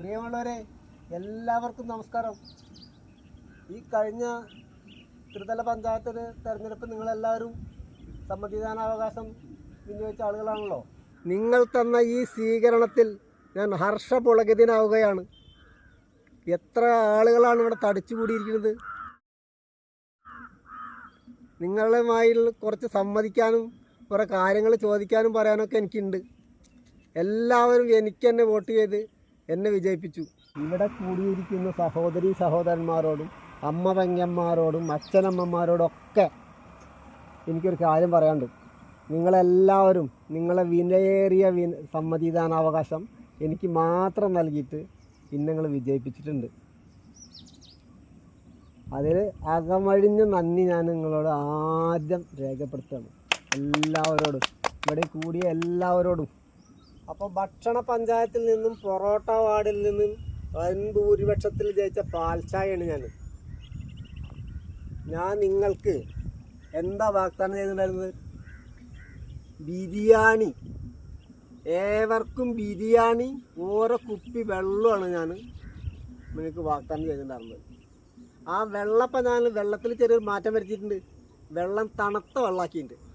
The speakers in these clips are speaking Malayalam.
പ്രിയമുള്ളവരെ എല്ലാവർക്കും നമസ്കാരം. ഈ കഴിഞ്ഞ ത്രിതല പഞ്ചായത്ത് തെരഞ്ഞെടുപ്പ് നിങ്ങളെല്ലാവരും സമ്മതിദാനാവകാശം വിനിയോഗിച്ച ആളുകളാണല്ലോ. നിങ്ങൾ തന്ന ഈ സ്വീകരണത്തിൽ ഞാൻ ഹർഷപുളകിതനാവുകയാണ് എത്ര ആളുകളാണ് ഇവിടെ തടിച്ചുകൂടിയിരിക്കുന്നത്? നിങ്ങളുമായി കുറച്ച് സമ്മതിക്കാനും കുറേ കാര്യങ്ങൾ ചോദിക്കാനും പറയാനൊക്കെ എനിക്കുണ്ട്. എല്ലാവരും എനിക്ക് തന്നെ വോട്ട് ചെയ്ത് എന്നെ വിജയിപ്പിച്ചു. ഇവിടെ കൂടിയിരിക്കുന്ന സഹോദരി സഹോദരന്മാരോടും അമ്മ പെങ്ങന്മാരോടും അച്ഛനമ്മമാരോടും ഒക്കെ എനിക്കൊരു കാര്യം പറയാണ്ട് നിങ്ങളെല്ലാവരും നിങ്ങളെ വിലയേറിയ വി സമ്മതിദാനാവകാശം എനിക്ക് മാത്രം നൽകിയിട്ട് ഇന്ന് നിങ്ങൾ വിജയിപ്പിച്ചിട്ടുണ്ട്. അതിൽ അകമഴിഞ്ഞ നന്ദി ഞാൻ നിങ്ങളോട് ആദ്യം രേഖപ്പെടുത്തുകയാണ്. എല്ലാവരോടും ഇവിടെ കൂടിയ എല്ലാവരോടും അപ്പോൾ ഭക്ഷണ പഞ്ചായത്തിൽ നിന്നും പൊറോട്ട വാർഡിൽ നിന്നും വൻ ഭൂരിപക്ഷത്തിൽ ജയിച്ച പാൽച്ചായാണ് ഞാൻ ഞാൻ നിങ്ങൾക്ക് എന്താ വാഗ്ദാനം ചെയ്തിട്ടുണ്ടായിരുന്നത്? ബിരിയാണി. ഏവർക്കും ബിരിയാണി ഓരോ കുപ്പി വെള്ളമാണ് ഞാൻ നിങ്ങൾക്ക് വാഗ്ദാനം ചെയ്തിട്ടുണ്ടായിരുന്നത്. ആ വെള്ളപ്പം ഞാൻ വെള്ളത്തിൽ ചെറിയൊരു മാറ്റം വരുത്തിയിട്ടുണ്ട്. വെള്ളം തണുത്ത വെള്ളമാക്കിയിട്ടുണ്ട്.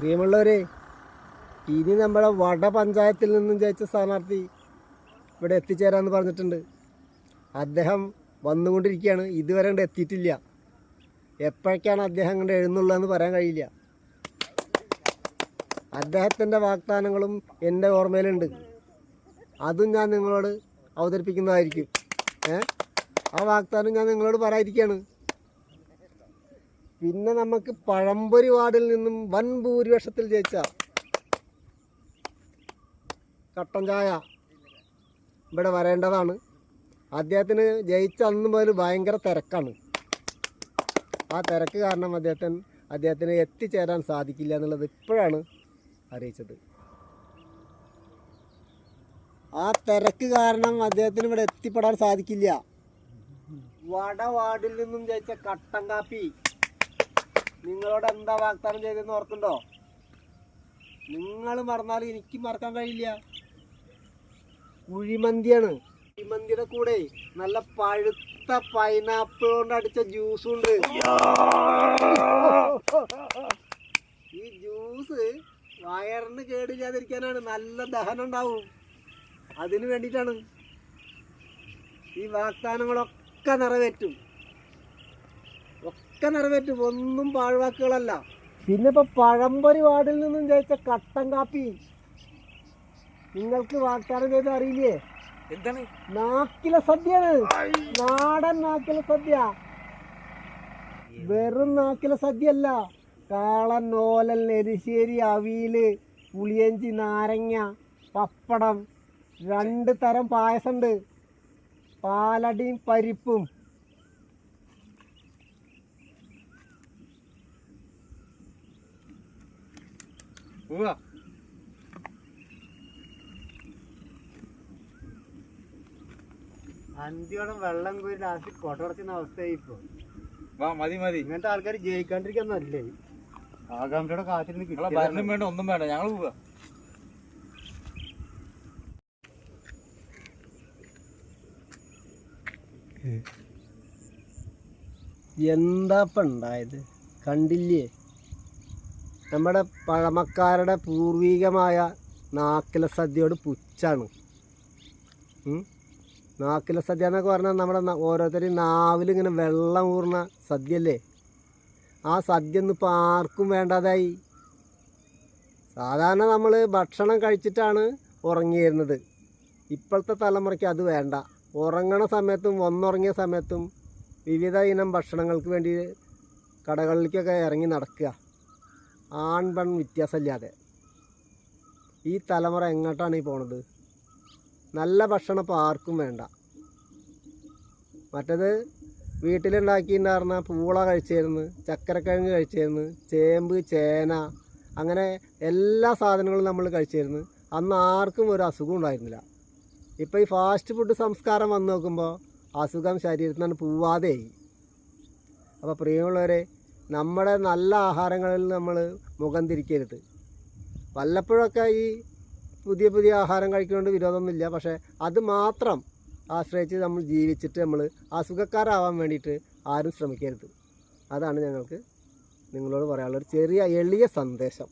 പ്രിയമുള്ളവരെ ഇനി നമ്മളെ വട പഞ്ചായത്തിൽ നിന്നും ജയിച്ച സ്ഥാനാർത്ഥി ഇവിടെ എത്തിച്ചേരാമെന്ന് പറഞ്ഞിട്ടുണ്ട്. അദ്ദേഹം വന്നുകൊണ്ടിരിക്കുകയാണ്. ഇതുവരെ കണ്ട് എത്തിയിട്ടില്ല. എപ്പോഴേക്കാണ് അദ്ദേഹം കണ്ട് എഴുന്നുള്ളതെന്ന് പറയാൻ കഴിയില്ല. അദ്ദേഹത്തിന്റെ വാഗ്ദാനങ്ങളും എന്റെ ഓർമ്മയിലുണ്ട്. അതും ഞാൻ നിങ്ങളോട് അവതരിപ്പിക്കുന്നതായിരിക്കും. ഏ? ആ വാഗ്ദാനം ഞാൻ നിങ്ങളോട് പറയാതിരിക്കുകയാണ്. പിന്നെ നമുക്ക് പഴംപൊരി വാർഡിൽ നിന്നും വൻ ഭൂരിപക്ഷത്തിൽ ജയിച്ച കട്ടൻ ചായ ഇവിടെ വരേണ്ടതാണ്. അദ്ദേഹത്തിന് ജയിച്ച അന്ന് മുതൽ ഭയങ്കര തിരക്കാണ്. ആ തിരക്ക് കാരണം അദ്ദേഹത്തിന് അദ്ദേഹത്തിന് എത്തിച്ചേരാൻ സാധിക്കില്ല എന്നുള്ളത് ഇപ്പോഴാണ് അറിയിച്ചത്. ആ തിരക്ക് കാരണം അദ്ദേഹത്തിന് ഇവിടെ എത്തിപ്പെടാൻ സാധിക്കില്ല. വടവാടിൽ നിന്നും ജയിച്ച കട്ടൻ കാപ്പി നിങ്ങളോട് എന്താ വാഗ്ദാനം ചെയ്തെന്ന് ഓർക്കുണ്ടോ നിങ്ങൾ മറന്നാൽ എനിക്ക് മറക്കാൻ കഴിയില്ല. കുഴിമന്തിയാണ്. കുഴിമന്തിയുടെ കൂടെ നല്ല പഴുത്ത പൈനാപ്പിൾ കൊണ്ട് അടിച്ച ജ്യൂസും ഉണ്ട്. ഈ ജ്യൂസ് വയറിന് കേടില്ലാതിരിക്കാനാണ് നല്ല ദഹനം ഉണ്ടാവും. അതിന് വേണ്ടിയിട്ടാണ് ഈ വാഗ്ദാനങ്ങളൊക്കെ നിറവേറ്റും. ഒക്കെ നിറവേറ്റും ഒന്നും പാഴ്വാക്കുകളല്ല. പിന്നെ ഇപ്പൊ പഴംപൊരി വാർഡിൽ നിന്നും ജയിച്ച കട്ടൻ കാപ്പി. നിങ്ങൾക്ക് വാഗ്ദാനം ചെയ്ത് അറിയില്ലേ? എന്താണ്? നാക്കില സദ്യയാണ് നാടൻ നാക്കില സദ്യ. വെറും നാക്കില സദ്യ അല്ല. കാളൻ ഓലൻ എരിശ്ശേരി അവിയിൽ പുളിയഞ്ചി നാരങ്ങ പപ്പടം. രണ്ട് തരം പായസമുണ്ട്. പാലടിയും പരിപ്പും. ഉവ്വ. അന്തിയോടെ വെള്ളം കോരി ലാസ്റ്റ് കൊടറക്കുന്ന അവസ്ഥയായി ഇപ്പൊ. വാ മതി മതി. ഇങ്ങനത്തെ ആൾക്കാർ ജയിക്കാണ്ടിരിക്കുന്നല്ലേ ആകാംക്ഷയുടെ കാത്തിരുന്ന് നിങ്ങളെ ഭരണം വേണ്ട ഒന്നും വേണ്ട. ഞങ്ങൾ പോവാ എന്താപ്പ ഉണ്ടായത്? കണ്ടില്ലേ? നമ്മുടെ പഴമക്കാരുടെ പൂർവികമായ നാക്കില സദ്യയോട് പുച്ഛാണ്. നാക്കില സദ്യ എന്നൊക്കെ പറഞ്ഞാൽ നമ്മുടെ ഓരോരുത്തരും നാവിലിങ്ങനെ വെള്ളം ഊർന്ന സദ്യയല്ലേ? ആ സദ്യ ഒന്നും ആർക്കും വേണ്ടാതായി. സാധാരണ നമ്മൾ ഭക്ഷണം കഴിച്ചിട്ടാണ് ഉറങ്ങിയിരുന്നത്. ഇപ്പോഴത്തെ തലമുറയ്ക്ക് അത് വേണ്ട. ഉറങ്ങണ സമയത്തും ഒന്നുറങ്ങിയ സമയത്തും വിവിധ ഇനം ഭക്ഷണങ്ങൾക്ക് വേണ്ടി കടകളിലേക്കൊക്കെ ഇറങ്ങി നടക്കുക. ആൺ പെൺ വ്യത്യാസമില്ലാതെ. ഈ തലമുറ എങ്ങോട്ടാണ് ഈ പോണത്? നല്ല ഭക്ഷണം ഇപ്പോൾ ആർക്കും വേണ്ട. മറ്റത് വീട്ടിലുണ്ടാക്കിയിട്ടുണ്ടായിരുന്ന പൂള കഴിച്ചിരുന്നു ചക്കരക്കിഴങ്ങ് കഴിച്ചിരുന്നു ചേമ്പ് ചേന അങ്ങനെ എല്ലാ സാധനങ്ങളും നമ്മൾ കഴിച്ചിരുന്നു. അന്ന് ആർക്കും ഒരു അസുഖം ഉണ്ടായിരുന്നില്ല. ഇപ്പോൾ ഈ ഫാസ്റ്റ് ഫുഡ് സംസ്കാരം വന്ന് നോക്കുമ്പോൾ അസുഖം ശരീരത്തിൽ നിന്ന് പോവാതെയായി. അപ്പോൾ പ്രിയമുള്ളവരെ നമ്മുടെ നല്ല ആഹാരങ്ങളിൽ നമ്മൾ മുഖം തിരിക്കരുത്. വല്ലപ്പോഴൊക്കെ ഈ പുതിയ പുതിയ ആഹാരം കഴിക്കുന്നതുകൊണ്ട് വിരോധമൊന്നുമില്ല. പക്ഷേ അത് മാത്രം ആശ്രയിച്ച് നമ്മൾ ജീവിച്ചിട്ട് നമ്മൾ അസുഖക്കാരാവാൻ വേണ്ടിയിട്ട് ആരും ശ്രമിക്കരുത്. അതാണ് ഞങ്ങൾക്ക് നിങ്ങളോട് പറയാനുള്ള ഒരു ചെറിയ എളിയ സന്ദേശം.